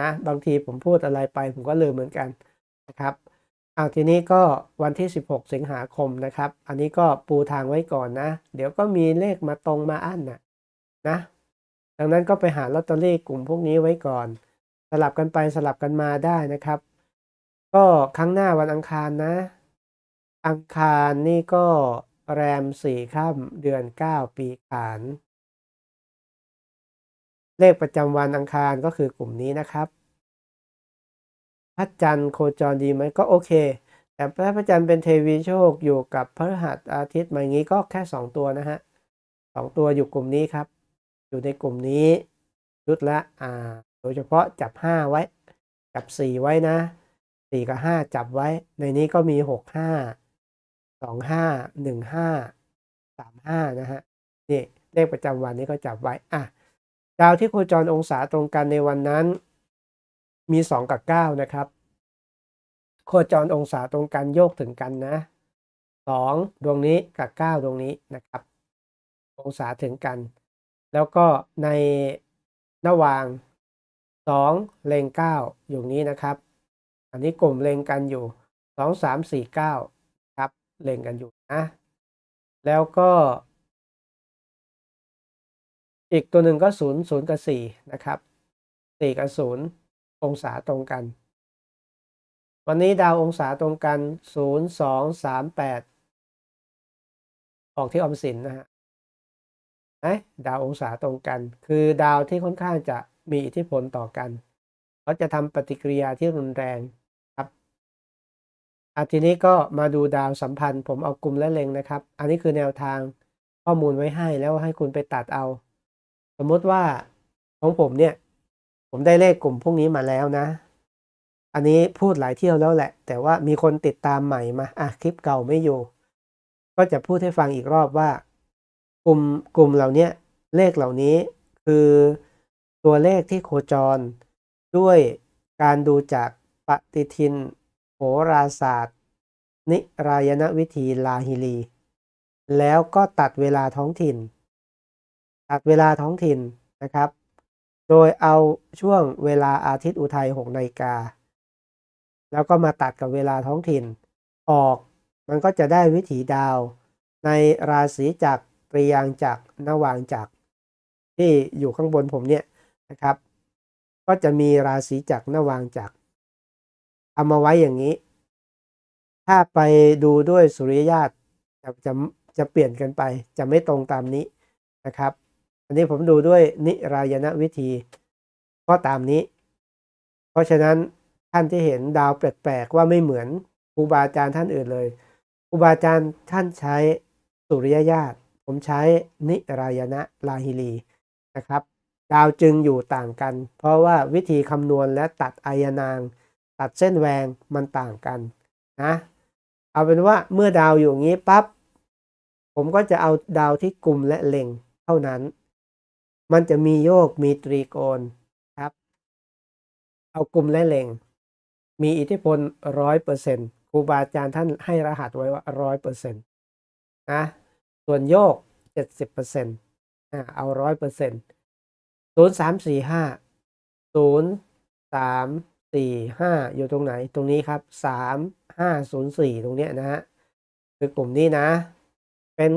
นะบางทีผมพูดอะไรไปผมก็ลืมเหมือนกันนะครับเอาทีนี้ก็วันที่ 16 สิงหาคมนะครับ อันนี้ก็ปูทางไว้ก่อนนะ เดี๋ยวก็มีเลขมาตรงมาอั้นนะนะ ดังนั้นก็ไปหาลอตเตอรี่กลุ่มพวกนี้ไว้ก่อน สลับกันไปสลับกันมาได้นะครับ ก็ครั้งหน้าวันอังคารนะ อังคารนี่ก็แรมสี่ค่ำเดือนเก้าปีขาน เลขประจำวันอังคารก็คือกลุ่มนี้นะครับพระจันทร์โคจรดีไหมก็โอเค แต่พระจันทร์เป็นเทวีโชคอยู่กับพฤหัสอาทิตย์มาอย่างนี้ก็แค่สองตัวนะฮะสองตัวอยู่กลุ่มนี้ครับ อยู่ในกลุ่มนี้ชุดละอ่า โดยเฉพาะจับห้าไว้ จับสี่ไว้นะสี่กับห้าจับไว้ ในนี้ก็มีหกห้าสองห้าหนึ่งห้าสามห้านะฮะ นี่เลขประจำวันนี้ก็จับไว้ อะ ดาวที่โคจรองศาตรงกันในวันนั้น มีสองกับเก้านะครับ โคจรองศาตรงกันโยกถึงกันนะสองดวงนี้กับเก้าดวงนี้นะครับ องศาถึงกัน แล้วก็ในระหว่างสองเลงเก้าอยู่นี้นะครับ อันนี้กลุ่มเลงกันอยู่สองสามสี่เก้าครับเลงกันอยู่นะ แล้วก็ อีกตัวหนึ่งก็ศูนย์ศูนย์กับสี่นะครับสี่กับศูนย์องศาตรงกัน วันนี้ดาวองศาตรงกันศูนย์สองสามแปดออกที่ออมสินนะฮะนะดาวองศาตรงกัน คือดาวที่ค่อนข้างจะมีอิทธิพลต่อกันเขาจะทำปฏิกิริยาที่รุนแรงครับอาทีนี้ก็มาดูดาวสัมพันธ์ ผมเอากลุ่มและเล็งนะครับ อันนี้คือแนวทางข้อมูลไว้ให้แล้วให้คุณไปตัดเอา มมติว่าของผมเนี่ย ผมได้เลขกลุ่มพวกนี้มาแล้วนะ อันนี้พูดหลายเที่ยวแล้วแหละ แต่ว่ามีคนติดตามใหม่มาอะคลิปเก่าไม่อยู่ ก็จะพูดให้ฟังอีกรอบว่า กลุ่มกลุ่มเหล่านี้เลขเหล่านี้คือตัวเลขที่โคจร ด้วยการดูจากปฏิทินโหราศาสตร์ นิรายณวิธีลาฮิลี แล้วก็ตัดเวลาท้องถิ่น ตัดเวลาท้องถิ่นนะครับ โดยเอาช่วงเวลาอาทิตย์อุทัย6นาฬิกา แล้วก็มาตัดกับเวลาท้องถิ่นออก มันก็จะได้วิถีดาว ในราศีจักรตรียางจักรนวางจักรที่อยู่ข้างบนผมเนี่ยนะครับ ก็จะมีราศีจักรนวางจักรเอามาไว้อย่างนี้ ถ้าไปดูด้วยสุริยญาตจะจะจะเปลี่ยนกันไป จะไม่ตรงตามนี้นะครับ อันนี้ผมดูด้วยนิรายณวิธีก็ตามนี้ เพราะฉะนั้นท่านที่เห็นดาวแปลกๆว่าไม่เหมือนครูบาอาจารย์ท่านอื่นเลยครูบาอาจารย์ท่านใช้สุริยญาตผมใช้นิรายณลาฮิลีนะครับ ดาวจึงอยู่ต่างกัน เพราะว่าวิธีคำนวณและตัดอายนาง ตัดเส้นแวงมันต่างกันนะเอาเป็นว่าเมื่อดาวอยู่อย่างนี้ปั๊บผมก็จะเอาดาวที่กลุ่มและเล็งเท่านั้น มันจะมีโยกมีตรีโกณครับ เอากลุ่มและเล็ง มีอิทธิพลร้อยเปอร์เซ็นต์ครูบาอาจารย์ท่านให้รหัสไว้ว่าร้อยเปอร์เซ็นต์นะส่วนโยกเจ็ดสิบเปอร์เซ็นต์เอาร้อยเปอร์เซ็นต์ศูนย์สามสี่ห้าศูนย์สามสี่ห้าอยู่ตรงไหนตรงนี้ครับสามห้าศูนย์สี่ตรงเนี้ยนะฮะคือกลุ่มนี้นะ เป็น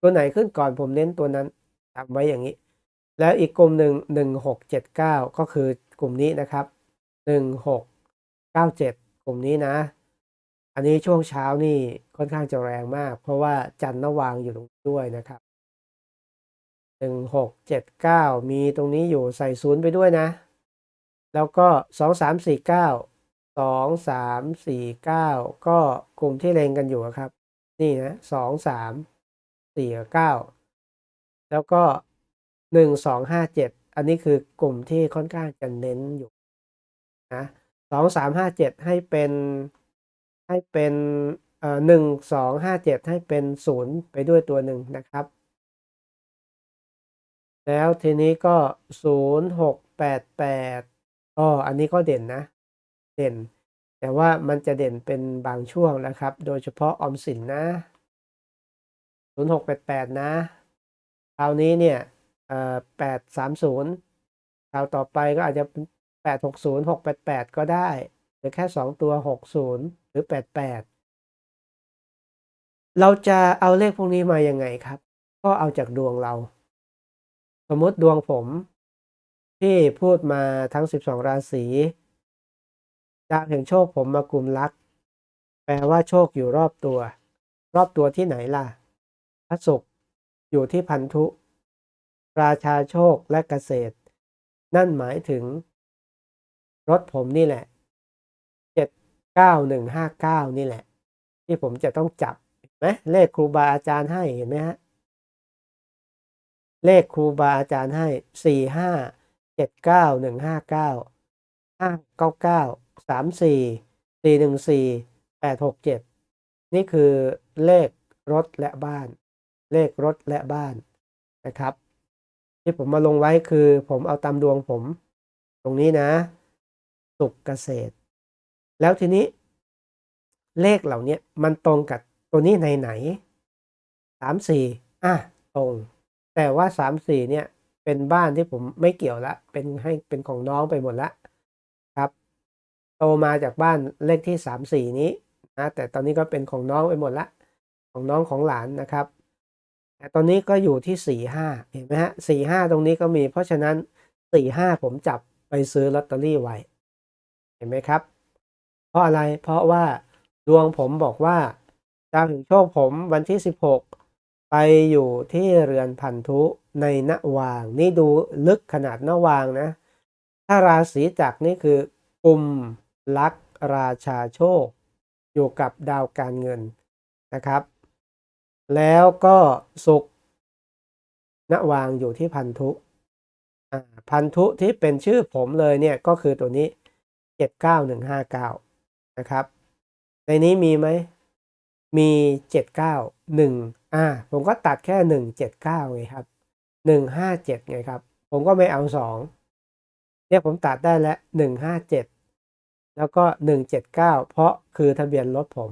ตัวไหนขึ้นก่อนผมเน้นตัวนั้นจำไว้อย่างนี้ แล้วอีกกลุ่มหนึ่งหนึ่งหกเจ็ดเก้าก็คือกลุ่มนี้นะครับหนึ่งหกเก้าเจ็ดกลุ่มนี้นะ อันนี้ช่วงเช้านี่ค่อนข้างจะแรงมาก เพราะว่าจันทร์นวางอยู่ตรงด้วยนะครับหนึ่งหกเจ็ดเก้ามีตรงนี้อยู่ใส่ศูนย์ไปด้วยนะ แล้วก็สองสามสี่เก้าสองสามสี่เก้าก็กลุ่มที่เลงกันอยู่ครับ นี่นะสองสามสี่เก้าแล้วก็ หนึ่งสองห้าเจ็ดอันนี้คือกลุ่มที่ค่อนข้างจะเน้นอยู่นะสองสามห้าเจ็ดให้เป็นให้เป็นเอ่อหนึ่งสองห้าเจ็ดให้เป็นศูนย์ไปด้วยตัวหนึ่งนะครับ แล้วทีนี้ก็ศูนย์หกแปดแปดก็อันนี้ก็เด่นนะ เด่น แต่ว่ามันจะเด่นเป็นบางช่วงนะครับ โดยเฉพาะออมสินนะศูนย์หกแปดแปดนะ คราวนี้เนี่ย เอ่อแปดสามศูนย์คราวต่อไปก็อาจจะเป็นแป8 6 0 6 8 8ก็ได้หรือแค่2ตัว60หรือ88เราจะเอาเลขพวกนี้มายังไงครับ ก็เอาจากดวงเรา สมมติดวงผม ที่พูดมาทั้ง 12 ราศีดาวแห่งโชคผมมากลุ่มลัก แปลว่าโชคอยู่รอบตัว รอบตัวที่ไหนล่ะ พระศุกร์อยู่ที่พันธุ ราชาโชคและเกษตร นั่นหมายถึง รถผมนี่แหละ 79159 นี่แหละ ที่ผมจะต้องจับเห็นไหมเลขครูบาอาจารย์ให้เห็นไหมฮะเลขครูบาอาจารย์ให้สี่ห้าเจ็ดเก้าหนึ่งห้าเก้าห้าเก้าเก้าสามสี่สี่หนึ่งสี่แปดหกเจ็ดนี่คือเลขรถและบ้าน เลขรถและบ้านนะครับ ที่ผมมาลงไว้คือผมเอาตามดวงผม ตรงนี้นะสุขเกษตร แล้วทีนี้ เลขเหล่านี้มันตรงกับตัวนี้ในไหนสามสี่อะตรง แต่ว่าสามสี่เนี่ย เป็นบ้านที่ผมไม่เกี่ยวละ เป็นให้เป็นของน้องไปหมดละครับโตมาจากบ้านเลขที่สามสี่นี้นะแต่ตอนนี้ก็เป็นของน้องไปหมดละ ของน้องของหลานนะครับ ตอนนี้ก็อยู่ที่สี่ห้าเห็นไหมฮะสี่ห้าตรงนี้ก็มี เพราะฉะนั้นสี่ห้าผมจับไปซื้อลอตเตอรี่ไว้ เห็นไหมครับ เพราะอะไร เพราะว่าดวงผมบอกว่าดาวถึงโชคผมวันที่ 16 ไปอยู่ที่เรือนพันธุในนวาง นี่ดูลึกขนาดนวางนะ ถ้าราศีจักรนี่คือกุมลักราชาโชค อยู่กับดาวการเงินนะครับ แล้วก็สุกนวางอยู่ที่พันธุพันธุที่เป็นชื่อผมเลยเนี่ยก็คือตัวนี้ 79159 นะครับ ในนี้มีไหม มี 79 1 อ่า ผมก็ตัดแค่ 179 ไงครับ 157 ไงครับ ผมก็ไม่เอา 2 เนี่ยผมตัดได้แล้ว 157 แล้วก็ 179 เพราะคือทะเบียนรถผม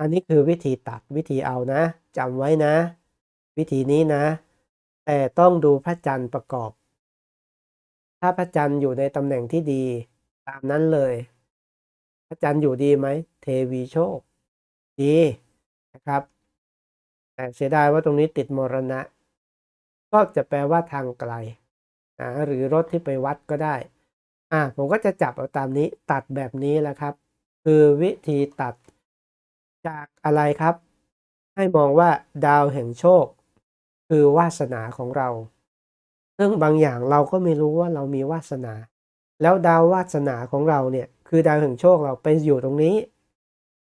อันนี้คือวิธีตัดวิธีเอานะจำไว้นะ วิธีนี้นะ แต่ต้องดูพระจันทร์ประกอบ ถ้าพระจันทร์อยู่ในตำแหน่งที่ดี ตามนั้นเลย พระจันทร์อยู่ดีไหมเทวีโชค ดีนะครับ แต่เสียดายว่าตรงนี้ติดมรณะ ก็จะแปลว่าทางไกลนะหรือรถที่ไปวัดก็ได้อ่าผมก็จะจับเอาตามนี้ตัดแบบนี้แหละครับ คือวิธีตัด จากอะไรครับ ให้มองว่าดาวแห่งโชค คือวาสนาของเรา ซึ่งบางอย่างเราก็ไม่รู้ว่าเรามีวาสนา แล้วดาววาสนาของเราเนี่ยคือดาวแห่งโชคเราไปอยู่ตรงนี้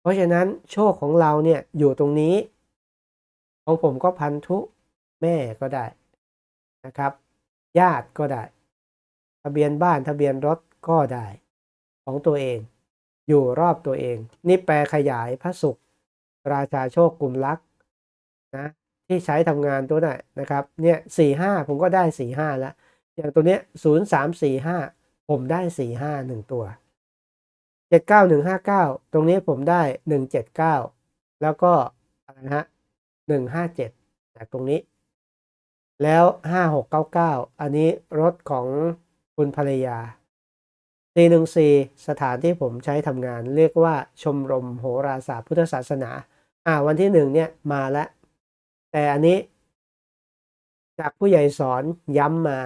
เพราะฉะนั้นโชคของเราเนี่ยอยู่ตรงนี้ ของผมก็พันธุแม่ก็ได้นะครับ ญาติก็ได้ ทะเบียนบ้านทะเบียนรถก็ได้ ของตัวเอง อยู่รอบตัวเอง นี่แปลขยายพระศุก ราชาโชคกลุ่มลักนะที่ใช้ทำงานตัวไหนนะครับเนี่ยสี่ห้าผมก็ได้สี่ห้าแล้ว อย่างตัวเนี้ยศูนย์สามสี่ห้าผมได้สี่ห้าหนึ่งตัวเจ็ดเก้าหนึ่งห้าเก้าตรงนี้ผมได้หนึ่งเจ็ดเก้าแล้วก็อะไรนะฮะหนึ่งห้าเจ็ดจากตรงนี้ แล้วห้าหกเก้าเก้าอันนี้รถของคุณภรรยา414สถานที่ผมใช้ทำงานเรียกว่าชมรมโหราศาสตร์พุทธศาสนา อ่า วันที่หนึ่งเนี่ยมาแล้ว แต่อันนี้ จากผู้ใหญ่สอนย้ำมา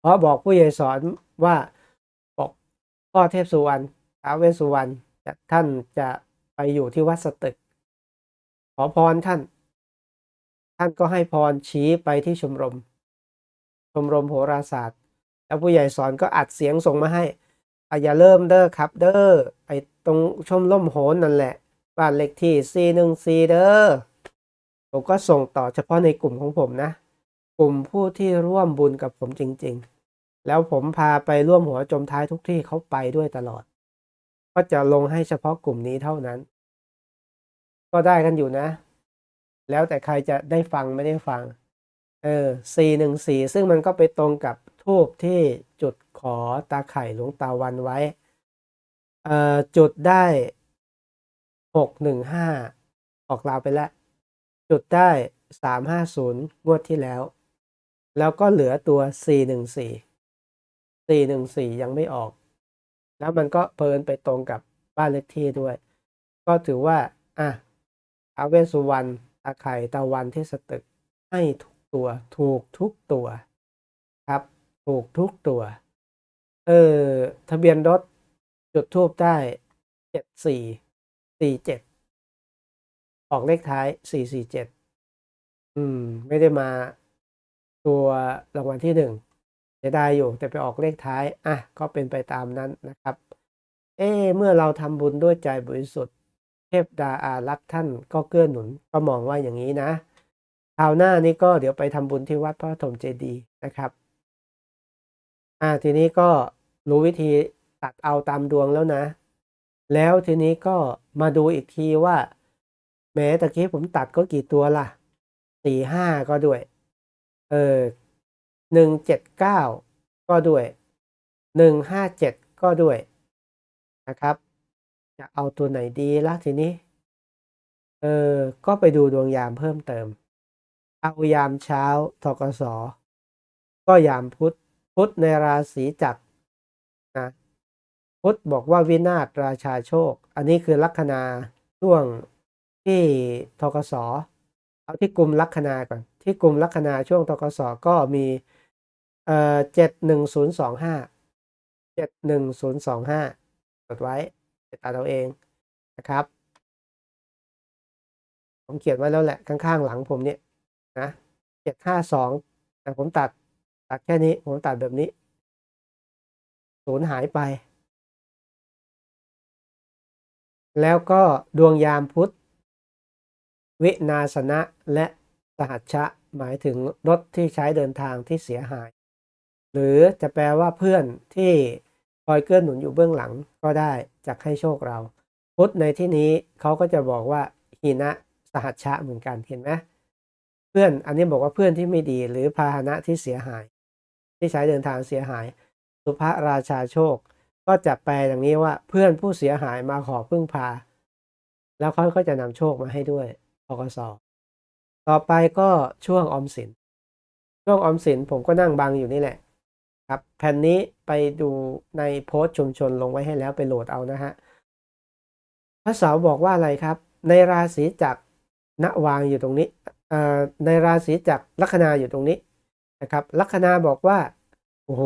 เพราะบอกผู้ใหญ่สอนว่าบอกพ่อเทพสุวรรณท้าวเวสสุวรรณท่านจะไปอยู่ที่วัดสตึก ขอพรท่าน ท่านก็ให้พรชี้ไปที่ชมรม ชมรมโหราศาสตร์ แล้วผู้ใหญ่สอนก็อัดเสียงส่งมาให้อะอย่าเริ่มเด้อครับ เด้อไอตรงชมร่มโหนนั่นแหละ บ้านเลขที่ 414 เด้อผมก็ส่งต่อเฉพาะในกลุ่มของผมนะ กลุ่มผู้ที่ร่วมบุญกับผมจริง ๆ แล้วผมพาไปร่วมหัวจมท้ายทุกที่เขาไปด้วยตลอด ก็จะลงให้เฉพาะกลุ่มนี้เท่านั้น ก็ได้กันอยู่นะ แล้วแต่ใครจะได้ฟังไม่ได้ฟัง เออ414ซึ่งมันก็ไปตรงกับทูบที่จุดขอตาไข่หลวงตาวันไว้ เอ่อจุดได้ หกหนึ่งห้าออกลาวไปแล้ว จุดได้สามห้าศูนย์งวดที่แล้ว แล้วก็เหลือตัวสี่หนึ่งสี่สี่หนึ่งสี่ยังไม่ออก แล้วมันก็เพลินไปตรงกับบ้านเลขที่ด้วย ก็ถือว่าอะท้าเวสุวรรณตาไข่ตะวันที่สตึกให้ทุกตัวถูกทุกตัวครับ ถูกทุกตัว เออ ทะเบียนรถจุดทูบได้เจ็ดสี่ สี่เจ็ดออกเลขท้ายสี่สี่เจ็ดอืม ไม่ได้มาตัวรางวัลที่หนึ่งเสียดายอยู่แต่ไปออกเลขท้าย อะ ก็เป็นไปตามนั้นนะครับ เอ้เมื่อเราทำบุญด้วยใจบริสุทธิ์ เทพดาอารักท่านก็เกื้อหนุน ก็มองว่าอย่างนี้นะคราวหน้านี้ก็เดี๋ยวไปทำบุญที่วัดพระปฐมเจดีย์นะครับ อ่าทีนี้ก็รู้วิธีตัดเอาตามดวงแล้วนะ แล้วทีนี้ก็มาดูอีกทีว่าแม้ตะกี้ผมตัดก็กี่ตัวล่ะสี่ห้าก็ด้วย เออหนึ่งเจ็ดเก้าก็ด้วยหนึ่งห้าเจ็ดก็ด้วยนะครับ จะเอาตัวไหนดีล่ะทีนี้ เออก็ไปดูดวงยามเพิ่มเติม เอายามเช้าทกสก็ยามพุธพุธในราศีจักรนะ พุทธบอกว่าวินาศราชาโชค อันนี้คือลัคนาช่วงที่ทกสเอาที่กลุ่มลัคนาก่อน ที่กลุ่มลัคนาช่วงทกสก็มีเอ่อเจ็ดหนึ่งศูนย์สองห้าเจ็ดหนึ่งศูนย์สองห้าจดไว้ตัดเอาเองนะครับ ผมเขียนไว้แล้วแหละข้างๆหลังผมเนี่ยนะเจ็ดห้าสองแต่ผมตัดตัดแค่นี้ผมตัดแบบนี้ ศูนย์หายไป แล้วก็ดวงยามพุทธวินาสนะและสหัชชะหมายถึงรถที่ใช้เดินทางที่เสียหาย หรือจะแปลว่าเพื่อนที่คอยเกื้อหนุนอยู่เบื้องหลังก็ได้จากให้โชคเรา พุทธในที่นี้เขาก็จะบอกว่าหินะสหัชชะเหมือนกันเห็นไหมเพื่อนอันนี้บอกว่าเพื่อนที่ไม่ดีหรือพาหนะที่เสียหาย ที่ใช้เดินทางเสียหาย สุภราชาโชค ก็จะแปลอย่างนี้ว่าเพื่อนผู้เสียหายมาขอพึ่งพา แล้วเขาก็จะนำโชคมาให้ด้วยพกสต่อไปก็ช่วงออมสิน ช่วงออมสินผมก็นั่งบังอยู่นี่แหละครับแผ่นนี้ไปดูในโพสต์ชุมชนลงไว้ให้แล้วไปโหลดเอานะฮะพระเสาบอกว่าอะไรครับ ในราศีจักรณวางอยู่ตรงนี้ในราศีจักรลัคนาอยู่ตรงนี้นะครับ ลัคนาบอกว่าโอ้โห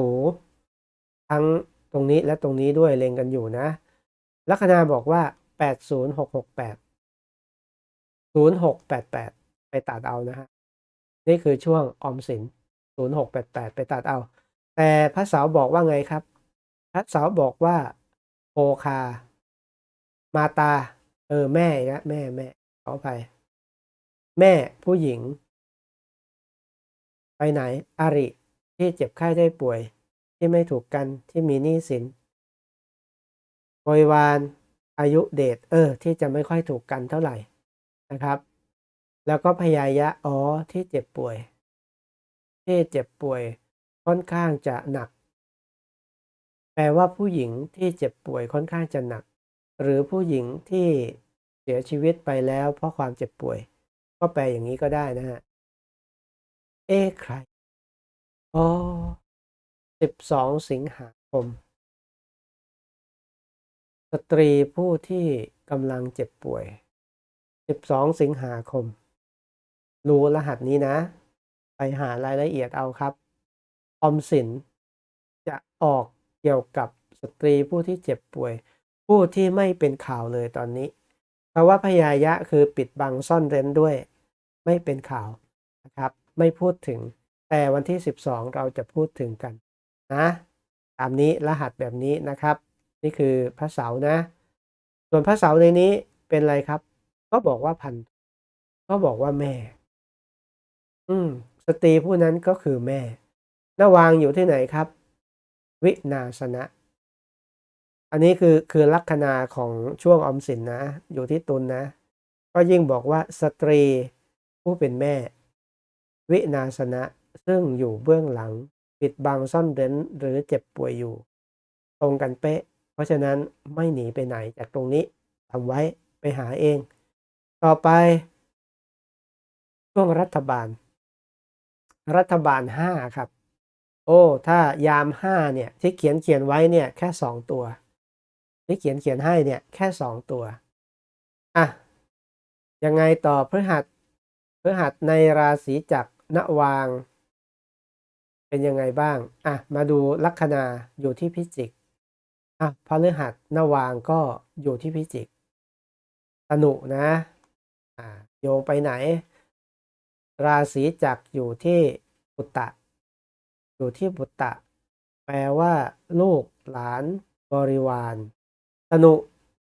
ทั้ง ตรงนี้และตรงนี้ด้วยเล็งกันอยู่นะ ลัคนาบอกว่า 80668 0688 ไปตัดเอานะฮะ นี่คือช่วงออมสิน 0688 ไปตัดเอา แต่พระเสาบอกว่าไงครับ พระเสาบอกว่าโพคา มาตา เออ แม่นะแม่แม่ขออภัยแม่ผู้หญิง ไปไหน อาริที่เจ็บไข้ได้ป่วย ที่ไม่ถูกกันที่มีหนี้สินบริวารอายุเดทเออ ที่จะไม่ค่อยถูกกันเท่าไหร่นะครับ แล้วก็พยายะอ๋อที่เจ็บป่วย ที่เจ็บป่วยค่อนข้างจะหนัก แปลว่าผู้หญิงที่เจ็บป่วยค่อนข้างจะหนัก หรือผู้หญิงที่เสียชีวิตไปแล้ว เพราะความเจ็บป่วย ก็แปลอย่างนี้ก็ได้นะฮะเอ๊ใครอ๋อ สิบสองสิงหาคม สตรีผู้ที่กำลังเจ็บป่วย 12 สิงหาคม รู้รหัสนี้นะ ไปหารายละเอียดเอาครับ ออมสินจะออกเกี่ยวกับสตรีผู้ที่เจ็บป่วย ผู้ที่ไม่เป็นข่าวเลยตอนนี้เพราะว่าพยายะคือปิดบังซ่อนเร้นด้วย ไม่เป็นข่าวนะครับ ไม่พูดถึงแต่วันที่ 12 เราจะพูดถึงกัน นะตามนี้รหัสแบบนี้นะครับ นี่คือพระเสานะ ส่วนพระเสาในนี้เป็นอะไรครับ ก็บอกว่าพันก็บอกว่าแม่ อืมสตรีผู้นั้นก็คือแม่นวางอยู่ที่ไหนครับ วินาสนะ อันนี้คือคือลัคนาของช่วงออมสินนะ อยู่ที่ตุลนนะ ก็ยิ่งบอกว่าสตรีผู้เป็นแม่ วินาสนะซึ่งอยู่เบื้องหลัง ปิดบังซ่อนเร้นหรือเจ็บป่วยอยู่ ตรงกันเป๊ะ เพราะฉะนั้นไม่หนีไปไหนจากตรงนี้ทำไว้ไปหาเอง ต่อไป ช่วงรัฐบาล รัฐบาลห้าครับ โอ้ ถ้ายามห้าเนี่ย ที่เขียนเขียนไว้เนี่ยแค่สองตัว ที่เขียนเขียนให้เนี่ยแค่สองตัวอะยังไงต่อพฤหัสพฤหัสในราศีจักรณวาง เป็นยังไงบ้าง อะ มาดูลัคนาอยู่ที่พิจิก อะพฤหัสนวางก็อยู่ที่พิจิกตนุนะ อ่า โยงไปไหน ราศีจักอยู่ที่ปุตตะ อยู่ที่ปุตตะ แปลว่าลูกหลานบริวารตนุ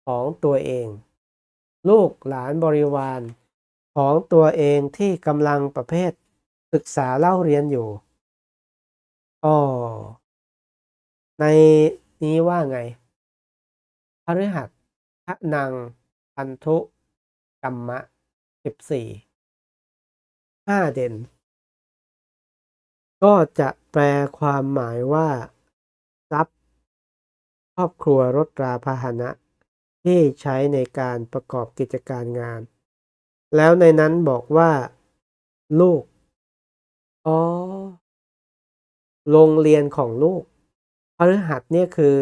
ของตัวเอง ลูกหลานบริวารของตัวเองที่กำลังประเภทศึกษาเล่าเรียนอยู่ อ๋อในนี้ว่าไง พฤหัสพระนัง พันธุ กัมมะสิบสี่ห้าเด่น ก็จะแปลความหมายว่า ทรัพย์ ครอบครัวรถราพาหนะ ที่ใช้ในการประกอบกิจการงาน แล้วในนั้นบอกว่า ลูก อ๋อ โรงเรียนของลูกพฤหัสเนี่ยคือ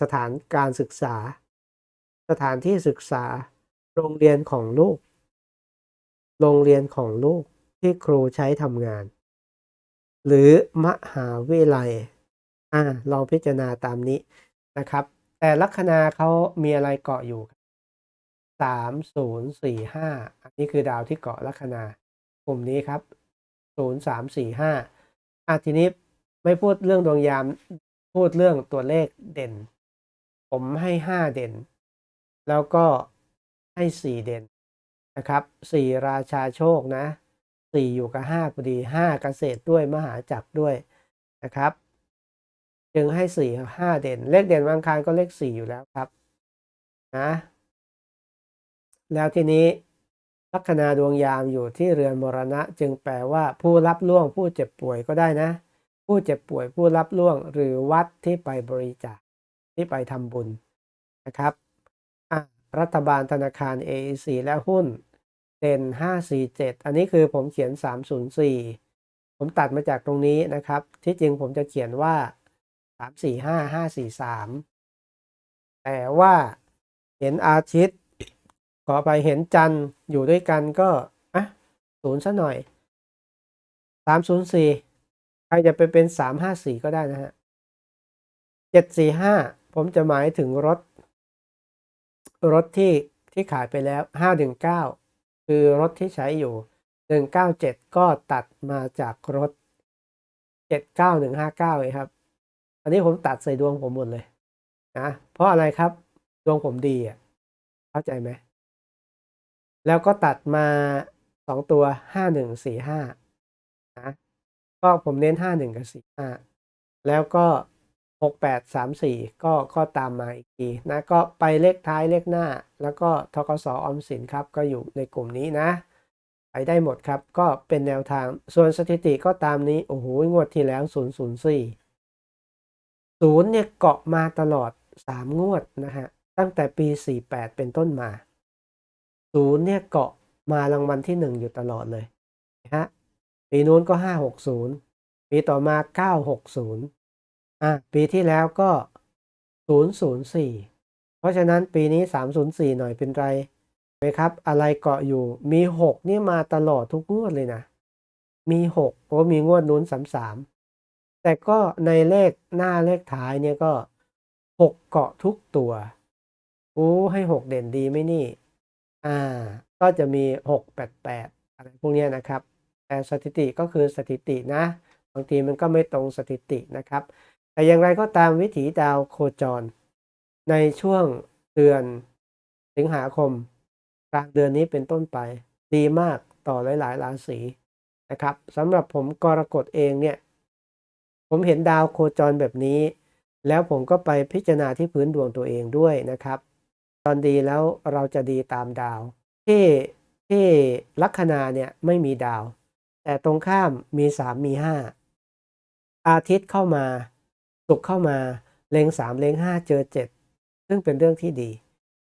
สถานการศึกษา สถานที่ศึกษา โรงเรียนของลูก โรงเรียนของลูกที่ครูใช้ทำงาน หรือมหาวิทยาลัยอ่าลองพิจารณาตามนี้นะครับ แต่ลัคนาเขามีอะไรเกาะอยู่สามศูนย์สี่ห้าอันนี้คือดาวที่เกาะลัคนากลุ่มนี้ครับศูนย์สามสี่ห้าอะทีนี้ ไม่พูดเรื่องดวงยาม พูดเรื่องตัวเลขเด่น ผมให้ห้าเด่น แล้วก็ให้สี่เด่นนะครับสี่ราชาโชคนะสี่อยู่กับห้าพอดีห้าเกษตรด้วยมหาจักรด้วยนะครับ จึงให้สี่ห้าเด่น เลขเด่นวันอังคารก็เลขสี่อยู่แล้วครับนะแล้วทีนี้ลัคนาดวงยามอยู่ที่เรือนมรณะ จึงแปลว่าผู้รับล่วงผู้เจ็บป่วยก็ได้นะ ผู้เจ็บป่วยผู้รับล่วง หรือวัดที่ไปบริจาคที่ไปทำบุญนะครับรัฐบาลธนาคาร AEC และหุ้นเด่น547 อันนี้คือผมเขียน 304 ผมตัดมาจากตรงนี้นะครับ ที่จริงผมจะเขียนว่า 345 543 แต่ว่าเห็นอาทิตย์ ขอไปเห็นจันทร์อยู่ด้วยกันก็อะศูนย์ซะหน่อยสามศูนย์สี่ รจะไปเป็นสามห้าสี่ก็ได้นะฮะเจ็ดสี่ห้าผมจะหมายถึงรถ รถที่ที่ขายไปแล้วห้าหนึ่งเก้าคือรถที่ใช้อยู่หนึ่งเก้าเจ็ดก็ตัดมาจากรถเจ็ดเก้าหนึ่งห้าเก้าเลยครับ อันนี้ผมตัดใส่ดวงผมหมดเลยนะเพราะอะไรครับดวงผมดีอะเข้าใจไหมแล้วก็ตัดมาสองตัวห้าหนึ่งสี่ห้านะ ก็ผมเน้นห้าหนึ่งกับสี่ห้าแล้วก็หกแปดสามสี่ก็ก็ตามมาอีกทีนะ ก็ไปเลขท้ายเลขหน้า แล้วก็ทกสออมสินครับ ก็อยู่ในกลุ่มนี้นะ ไปได้หมดครับ ก็เป็นแนวทาง ส่วนสถิติก็ตามนี้ โอ้โห งวดที่แล้วศูนย์ศูนย์สี่ศูนย์เนี่ยเกาะมาตลอดสามงวดนะฮะ ตั้งแต่ปีสี่แปดเป็นต้นมาศูนย์เนี่ยเกาะมารางวัลที่หนึ่งอยู่ตลอดเลยนะฮะ ปีนู้นก็ห้าหกศูนย์ปีต่อมาเก้าหกศูนย์อะ ปีที่แล้วก็ศูนย์ศูนย์สี่เพราะฉะนั้นปีนี้สามศูนย์สี่หน่อยเป็นไรไหมครับ อะไรเกาะอยู่ มีหกนี่มาตลอดทุกงวดเลยนะ มีหกโอ้มีงวดนู้นสามสามแต่ก็ในเลขหน้าเลขท้ายเนี่ยก็หกเกาะทุกตัว โอ้ ให้หกเด่นดีไหมนี่ อ่า ก็จะมี 6 8 8 อะไรพวกนี้นะครับ แต่สถิติก็คือสถิตินะ บางทีมันก็ไม่ตรงสถิตินะครับ แต่อย่างไรก็ตามวิถีดาวโคจร ในช่วงเดือนสิงหาคม กลางเดือนนี้เป็นต้นไป ดีมากต่อหลายๆราศีนะครับสำหรับผมกรกฎเองเนี่ย ผมเห็นดาวโคจรแบบนี้ แล้วผมก็ไปพิจารณาที่พื้นดวงตัวเองด้วยนะครับ ตอนดีแล้วเราจะดีตามดาว ที่ที่ลัคนาเนี่ยไม่มีดาว แต่ตรงข้ามมีสามมีห้าอาทิตย์เข้ามาศุกร์เข้ามาเลงสามเลงห้าเจอเจ็ดซึ่งเป็นเรื่องที่ดี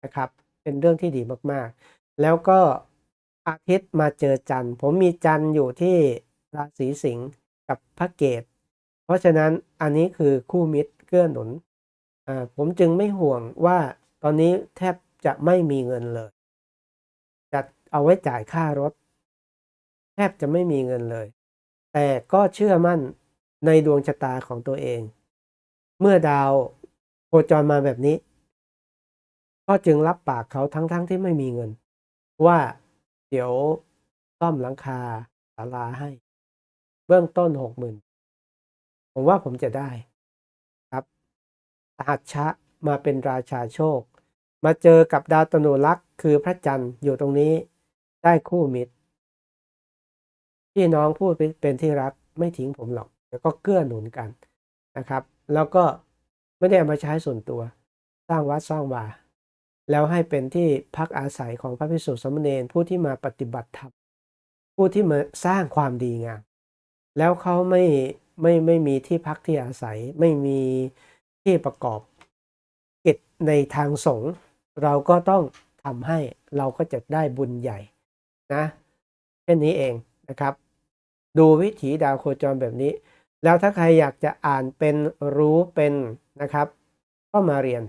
นะครับ เป็นเรื่องที่ดีมากๆ แล้วก็อาทิตย์มาเจอจันทร์ผมมีจันทร์อยู่ที่ราศีสิงห์กับพระเกตเพราะฉะนั้นอันนี้คือคู่มิตรเกื้อหนุนผมจึงไม่ห่วงว่าตอนนี้แทบจะไม่มีเงินเลยจะเอาไว้จ่ายค่ารถ แทบจะไม่มีเงินเลย แต่ก็เชื่อมั่นในดวงชะตาของตัวเอง เมื่อดาวโคจรมาแบบนี้ ก็จึงรับปากเขาทั้งๆทที่ไม่มีเงิน ว่าเดี๋ยวซ่อมหลังคาศาลาให้ เบื้องต้นหกหมื่นผมว่าผมจะได้ครับสหัชชะมาเป็นราชาโชค มาเจอกับดาวตนูรักษ์คือพระจันทร์อยู่ตรงนี้ได้คู่มิตร พี่น้องพูดเป็นที่รักไม่ทิ้งผมหรอก แล้วก็เกื้อหนุนกันนะครับ แล้วก็ไม่ได้มาใช้ส่วนตัว สร้างวัดสร้างวาแล้วให้เป็นที่พักอาศัยของพระภิกษุสามเณรผู้ที่มาปฏิบัติธรรมผู้ที่มาสร้างความดีงามแล้วเขาไม่ไม่ไม่มีที่พักที่อาศัย ไม่มีที่ประกอบกิจในทางสงฆ์เราก็ต้องทำให้เราก็จะได้บุญใหญ่นะแค่นี้เองนะครับ ดูวิถีดาวโคจรแบบนี้ แล้วถ้าใครอยากจะอ่านเป็นรู้เป็นนะครับ ก็มาเรียน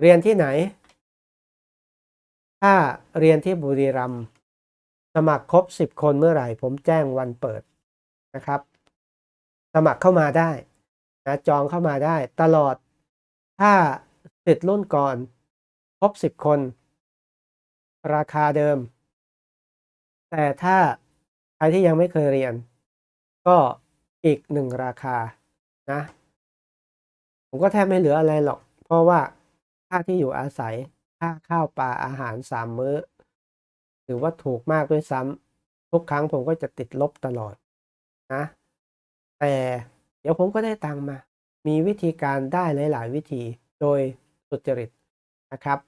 เรียนที่ไหน ถ้าเรียนที่บุรีรัมย์สมัครครบ 10 คนเมื่อไหร่ ผมแจ้งวันเปิดนะครับ สมัครเข้ามาได้นะจองเข้ามาได้ตลอด ถ้าติดรุ่นก่อนครบ 10 คน ราคาเดิม แต่ถ้า ใครที่ยังไม่เคยเรียน ก็อีกหนึ่งราคานะ ผมก็แทบไม่เหลืออะไรหรอก เพราะว่าค่าที่อยู่อาศัยค่าข้าวปลาอาหารสามมื้อ ถือว่าถูกมากด้วยซ้ำทุกครั้งผมก็จะติดลบตลอดนะ แต่เดี๋ยวผมก็ได้ตังมา มีวิธีการได้หลาย ๆ วิธีโดยสุจริตนะครับ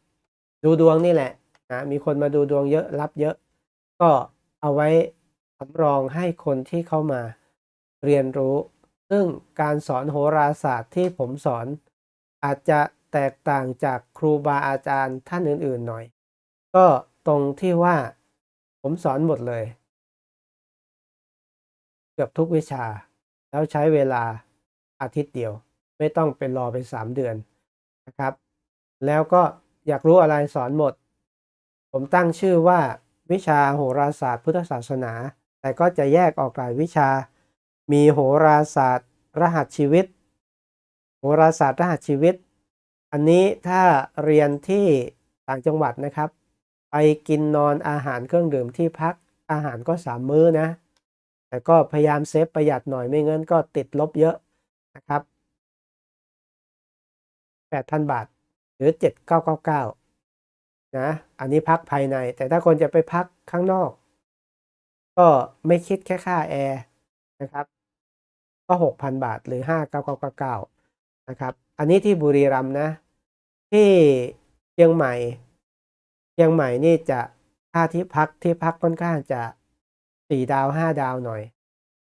ดูดวงนี่แหละนะมีคนมาดูดวงเยอะรับเยอะ ก็เอาไว้ สำรองให้คนที่เข้ามาเรียนรู้ ซึ่งการสอนโหราศาสตร์ที่ผมสอน อาจจะแตกต่างจากครูบาอาจารย์ท่านอื่นๆหน่อย ก็ตรงที่ว่าผมสอนหมดเลย เกือบทุกวิชา แล้วใช้เวลาอาทิตย์เดียว ไม่ต้องเป็นรอไปสามเดือนนะครับ แล้วก็อยากรู้อะไรสอนหมด ผมตั้งชื่อว่าวิชาโหราศาสตร์พุทธศาสนา แต่ก็จะแยกออกหลายวิชา มีโหราศาสตร์ รหัสชีวิต โหราศาสตร์รหัสชีวิต อันนี้ถ้าเรียนที่ต่างจังหวัดนะครับ ไปกินนอนอาหารเครื่องดื่มที่พักอาหารก็สามมื้อนะ แต่ก็พยายามเซฟประหยัดหน่อยไม่งั้นก็ติดลบเยอะนะครับ 8,000 บาทหรือ 7999 นะ อันนี้พักภายใน แต่ถ้าคนจะไปพักข้างนอก ก็ไม่คิดแค่ค่าแอร์นะครับ ก็ 6,000 บาทหรือ 5,999นะครับ อันนี้ที่บุรีรัมย์นะ ที่เชียงใหม่เชียงใหม่นี่จะค่าที่พักที่พักค่อนข้างจะสี่ดาวห้าดาวหน่อย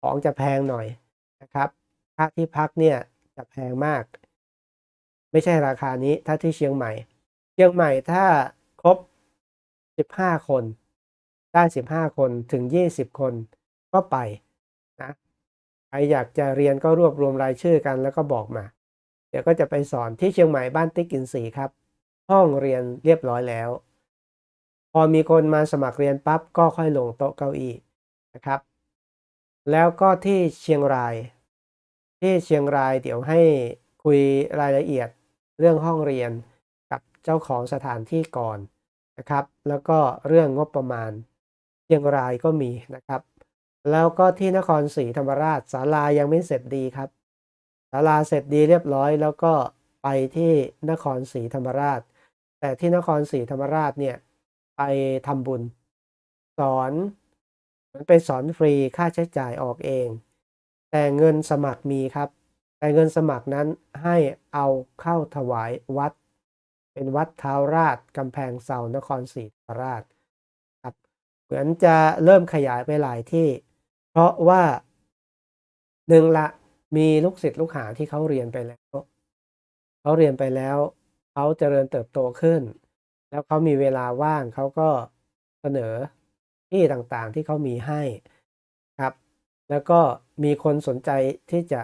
ของจะแพงหน่อยนะครับ ค่าที่พักเนี่ยจะแพงมาก ไม่ใช่ราคานี้ถ้าที่เชียงใหม่ เชียงใหม่ถ้าครบ15คน ได้ 15 คนถึง 20 คนก็ไปนะใครอยากจะเรียนก็รวบรวมรายชื่อกันแล้วก็บอกมา เดี๋ยวก็จะไปสอนที่เชียงใหม่บ้านติ๊กกินสีครับ ห้องเรียนเรียบร้อยแล้ว พอมีคนมาสมัครเรียนปั๊บก็ค่อยลงโต๊ะเก้าอี้นะครับ แล้วก็ที่เชียงราย ที่เชียงรายเดี๋ยวให้คุยรายละเอียดเรื่องห้องเรียนกับเจ้าของสถานที่ก่อนนะครับ แล้วก็เรื่องงบประมาณ ชียงรายก็มีนะครับ แล้วก็ที่นครศรีธรรมราชศาลายังไม่เสร็จดีครับศาลาเสร็จดีเรียบร้อย แล้วก็ไปที่นครศรีธรรมราช แต่ที่นครศรีธรรมราชเนี่ยไปทำบุญ สอนมันไปสอนฟรีค่าใช้จ่ายออกเอง แต่เงินสมัครมีครับ แต่เงินสมัครนั้นให้เอาเข้าถวายวัด เป็นวัดเท้าราชกำแพงเสานครศรีธรรมราช เหมือนจะเริ่มขยายไปหลายที่ เพราะว่าหนึ่งละมีลูกศิษย์ลูกหาที่เขาเรียนไปแล้ว เขาเรียนไปแล้ว เขาเจริญเติบโตขึ้น แล้วเขามีเวลาว่างเขาก็เสนอที่ต่างๆที่เขามีให้ครับ แล้วก็มีคนสนใจที่จะ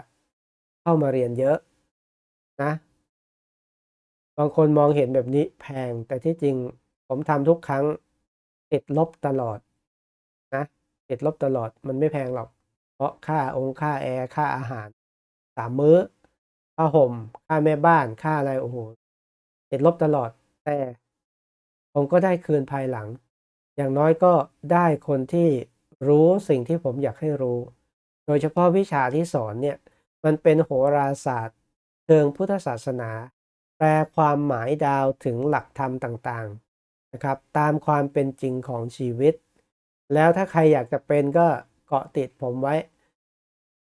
เข้ามาเรียนเยอะนะ บางคนมองเห็นแบบนี้แพงแต่ที่จริงผมทำทุกครั้ง ติดลบตลอดนะติดลบตลอดมันไม่แพงหรอก เพราะค่าองค่าแอร์ค่าอาหารสามมื้อผ้าห่มค่าแม่บ้านค่าอะไรโอ้โหติดลบตลอดแต่ผมก็ได้คืนภายหลัง อย่างน้อยก็ได้คนที่รู้สิ่งที่ผมอยากให้รู้ โดยเฉพาะวิชาที่สอนเนี่ยมันเป็นโหราศาสตร์เชิงพุทธศาสนา แปลความหมายดาวถึงหลักธรรมต่างๆ นะครับตามความเป็นจริงของชีวิต แล้วถ้าใครอยากจะเป็นก็เกาะติดผมไว้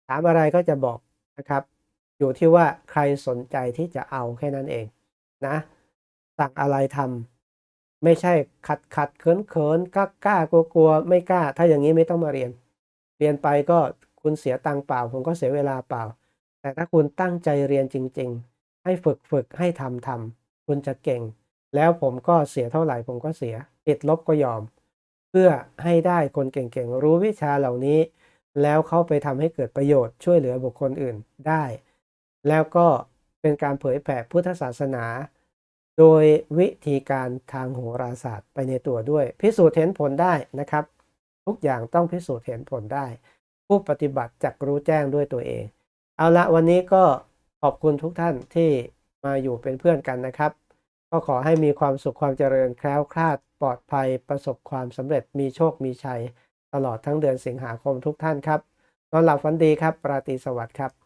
ถามอะไรก็จะบอกนะครับ อยู่ที่ว่าใครสนใจที่จะเอาแค่นั้นเองนะสั่งอะไรทำไม่ใช่ขัดขัดเขินเขินกล้ากล้ากลัวกลัวไม่กล้า ถ้าอย่างนี้ไม่ต้องมาเรียน เรียนไปก็คุณเสียตังเปล่า ผมก็เสียเวลาเปล่า แต่ถ้าคุณตั้งใจเรียนจริง ๆ ให้ฝึกฝึกให้ทำทำคุณจะเก่ง แล้วผมก็เสียเท่าไหร่ผมก็เสีย ติดลบก็ยอม เพื่อให้ได้คนเก่งๆ รู้วิชาเหล่านี้ แล้วเข้าไปทำให้เกิดประโยชน์ช่วยเหลือบุคคลอื่นได้ แล้วก็เป็นการเผยแผ่พุทธศาสนา โดยวิธีการทางโหราศาสตร์ไปในตัวด้วย พิสูจน์เห็นผลได้นะครับ ทุกอย่างต้องพิสูจน์เห็นผลได้ ผู้ปฏิบัติจักรู้แจ้งด้วยตัวเอง เอาละวันนี้ก็ขอบคุณทุกท่านที่มาอยู่เป็นเพื่อนกันนะครับ ก็ขอให้มีความสุขความเจริญแคล้วคลาดปลอดภัยประสบความสำเร็จมีโชคมีชัย ตลอดทั้งเดือนสิงหาคมทุกท่านครับนอนหลับฝันดีครับ ราตรีสวัสดิ์ครับ